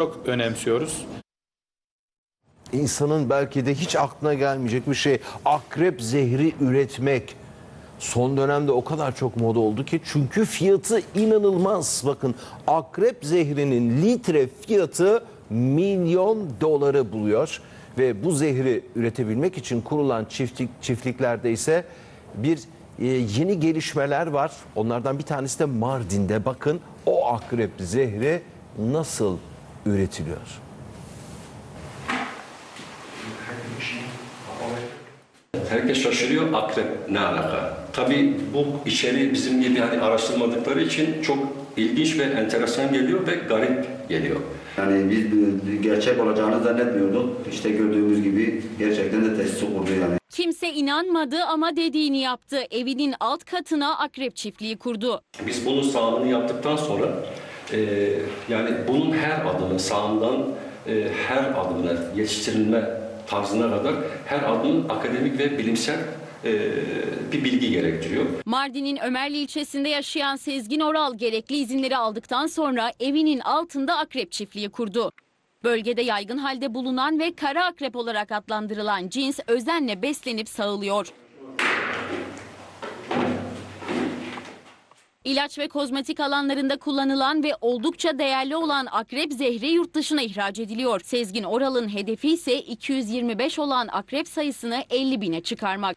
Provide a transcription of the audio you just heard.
çok önemsiyoruz. İnsanın belki de hiç aklına gelmeyecek bir şey. Akrep zehri üretmek. Son dönemde o kadar çok moda oldu ki çünkü fiyatı inanılmaz. Bakın akrep zehrinin litre fiyatı milyon doları buluyor. Ve bu zehri üretebilmek için kurulan çiftlik, çiftliklerde ise bir e, yeni gelişmeler var. Onlardan bir tanesi de Mardin'de. Bakın o akrep zehri nasıl üretiliyor? Herkes şaşırıyor akrep ne alaka? Tabii bu içeri bizim gibi hani araştırmadıkları için çok ilginç ve enteresan geliyor ve garip geliyor. Yani biz gerçek olacağını zannetmiyorduk. İşte gördüğümüz gibi gerçekten de tesisi kurdu yani. Kimse inanmadı ama dediğini yaptı. Evinin alt katına akrep çiftliği kurdu. Biz bunun sağlığını yaptıktan sonra e, yani bunun her adımı sağından e, her adımına yetiştirilme tarzına kadar her adımın akademik ve bilimsel e, bir bilgi gerektiriyor. Mardin'in Ömerli ilçesinde yaşayan Sezgin Oral gerekli izinleri aldıktan sonra evinin altında akrep çiftliği kurdu. Bölgede yaygın halde bulunan ve kara akrep olarak adlandırılan cins özenle beslenip sağılıyor. İlaç ve kozmetik alanlarında kullanılan ve oldukça değerli olan akrep zehri yurt dışına ihraç ediliyor. Sezgin Oral'ın hedefi ise 225 olan akrep sayısını 50 bine çıkarmak.